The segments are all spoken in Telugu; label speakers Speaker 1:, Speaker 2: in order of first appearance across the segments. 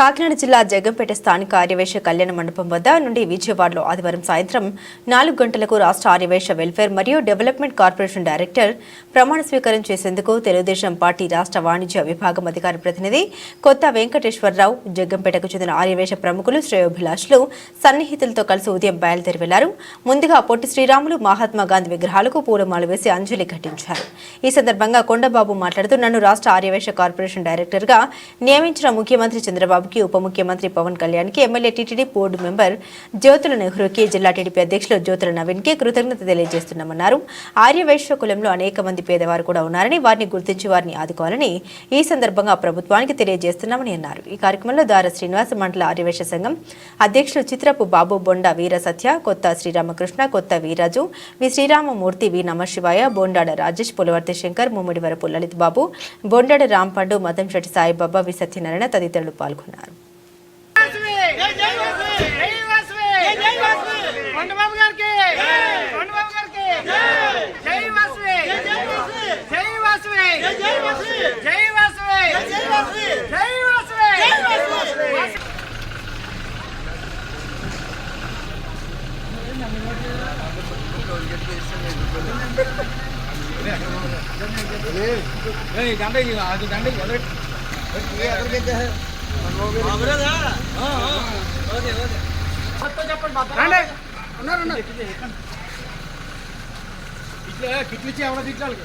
Speaker 1: కాకినాడ జిల్లా జగ్గంపేట స్థానిక ఆర్యవేశ కళ్యాణ మండపం వద్ద నుండి విజయవాడలో ఆదివారం సాయంత్రం నాలుగు గంటలకు రాష్ట్ర ఆర్యవేశ వెల్ఫేర్ మరియు డెవలప్మెంట్ కార్పొరేషన్ డైరెక్టర్ ప్రమాణ స్వీకారం చేసేందుకు తెలుగుదేశం పార్టీ రాష్ట్ర వాణిజ్య విభాగం అధికార ప్రతినిధి కొత్త వెంకటేశ్వరరావు జగ్గంపేటకు చెందిన ఆర్యవేశ ప్రముఖులు శ్రేయోభిలాషులు సన్నిహితులతో కలిసి ఉదయం బయలుదేరి వెళ్ళారు. ముందుగా పొట్టి శ్రీరాములు మహాత్మా గాంధీ విగ్రహాలకు పూలమాలు వేసి అంజలి ఘటించారు. ఈ సందర్భంగా కొండబాబు మాట్లాడుతూ నన్ను రాష్ట్ర ఆర్యవేశ కార్పొరేషన్ డైరెక్టర్గా నియమించిన ముఖ్యమంత్రి చంద్రబాబు చంద్రబాబుకి ఉప ముఖ్యమంత్రి పవన్ కళ్యాణ్కి MLA TTD board member Jyothula నెహ్రూకి జిల్లా టీడీపీ అధ్యక్షులు జ్యోతుల నవీన్కి కృతజ్ఞత తెలియజేస్తున్నామన్నారు. ఆర్యవైశ్య కులంలో అనేక మంది పేదవారు కూడా ఉన్నారని వారిని గుర్తించి వారిని ఆదుకోవాలని ఈ సందర్భంగా ప్రభుత్వానికి తెలియజేస్తున్నామని అన్నారు. ఈ కార్యక్రమంలో దార శ్రీనివాస మండల ఆర్యవైశ్య సంఘం అధ్యక్షులు చిత్రపు బాబు బొండ వీర సత్య కొత్త శ్రీరామకృష్ణ కొత్త వీరాజు వి శ్రీరామమూర్తి వి నమశివాయ బొండాడ రాజేష్ పులవర్తి శంకర్ ముమ్మిడివరపు లలిత్ బాబు బొండాడ రాంపండు మదంశెట్టి సాయిబాబా వి సత్యనారాయణ తదితరులు పాల్గొన్నారు.
Speaker 2: కొండబాబు గారికి కొండబాబు గారికి జై వాసవి జై వాసవి జై వాసవి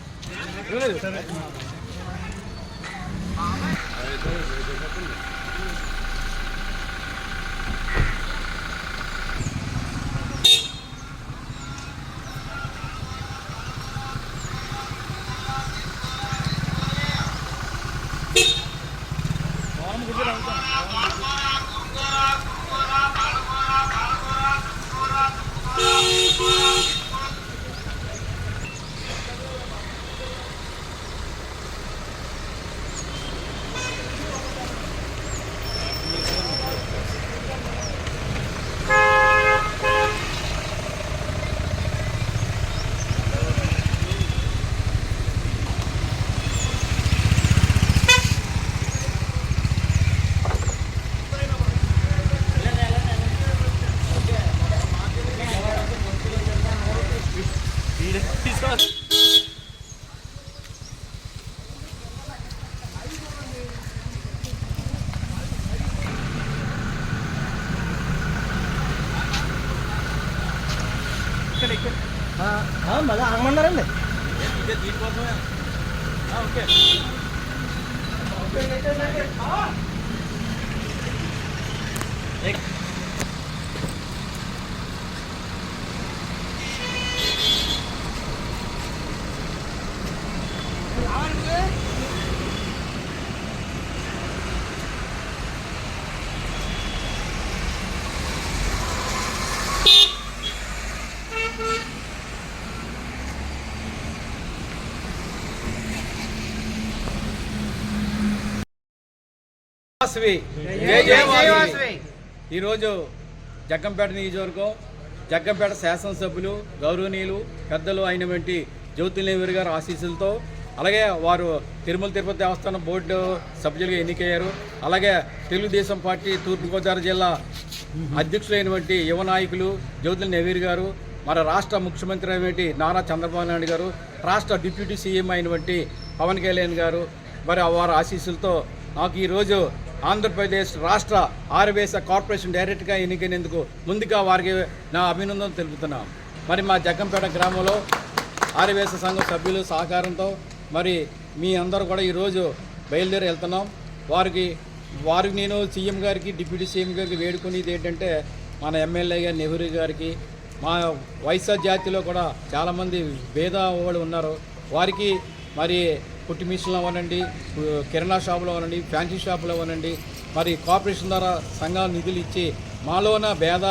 Speaker 2: రండి ఉన్నారు ఉన్నారు కిట్లిచ్చి ఎవడ తిట్టాలి మళ్ళీ ఆగమన్నారండి
Speaker 3: వాసవి జై వాసవి ఈరోజు జగ్గంపేట నియోజకవర్గం జగ్గంపేట శాసనసభ్యులు గౌరవనీయులు పెద్దలు అయినటువంటి జ్యోతిర్నవీర్ గారి ఆశీస్సులతో అలాగే వారు తిరుమల తిరుపతి దేవస్థానం బోర్డు సభ్యులుగా ఎన్నికయ్యారు. అలాగే తెలుగుదేశం పార్టీ తూర్పుగోదావరి జిల్లా అధ్యక్షులైనటువంటి యువ నాయకులు జ్యోతుల నవీర్ గారు మన రాష్ట్ర ముఖ్యమంత్రి అయినటువంటి నారా చంద్రబాబు నాయుడు గారు రాష్ట్ర డిప్యూటీ సీఎం అయినటువంటి పవన్ కళ్యాణ్ గారు మరి వారి ఆశీస్సులతో నాకు ఈరోజు ఆంధ్రప్రదేశ్ రాష్ట్ర ఆర్వేస కార్పొరేషన్ డైరెక్ట్గా ఎన్నికైనందుకు ముందుగా వారికి నా అభినందనలు తెలుపుతున్నాం. మరి మా జగ్గంపేట గ్రామంలో ఆర్యవేశ సంఘం సభ్యులు సహకారంతో మరి మీ అందరూ కూడా ఈరోజు బయలుదేరి వెళ్తున్నాం. వారికి వారికి నేను సీఎం గారికి డిప్యూటీ సీఎం గారికి వేడుకునేది ఏంటంటే మన ఎమ్మెల్యే గారి నెహ్రూ గారికి మా వైఎస్ఆర్ జాతిలో కూడా చాలామంది భేద వాళ్ళు ఉన్నారు. వారికి మరి కుట్టి మిషన్లు అవ్వనండి కిరాణా షాపులు అవ్వనండి ఫ్యాన్సీ షాపులు అవ్వనండి. మరి కార్పొరేషన్ ద్వారా సంఘాలు నిధులు ఇచ్చి మాలోన భేద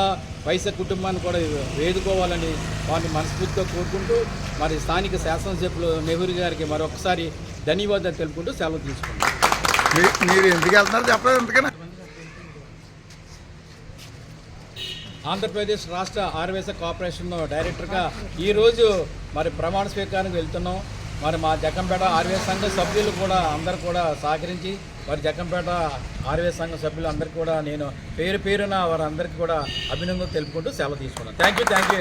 Speaker 3: వైఎస్ఆర్ కుటుంబాన్ని కూడా వేదుకోవాలని వారిని మనస్ఫూర్తిగా కోరుకుంటూ మరి స్థానిక శాసనసభ్యులు నెహ్రూ గారికి మరొకసారి ధన్యవాదాలు తెలుపుకుంటూ సెలవు తీసుకున్నాం
Speaker 4: మీ- మీరు ఎందుకు వెళ్తున్నారు చెప్పలేదు
Speaker 3: ఆంధ్రప్రదేశ్ రాష్ట్ర ఆర్వేస కార్పొరేషన్ డైరెక్టర్గా ఈరోజు మరి ప్రమాణ స్వీకారానికి వెళ్తున్నాం. మరి మా జక్కంపేట ఆర్వే సంఘ సభ్యులు కూడా అందరు కూడా సహకరించి మరి జక్కంపేట ఆర్వే సంఘ సభ్యులు అందరికీ కూడా నేను పేరు పేరున వారందరికీ కూడా అభినందనలు తెలుపుకుంటూ సెలవు తీసుకున్నాను. Thank you thank you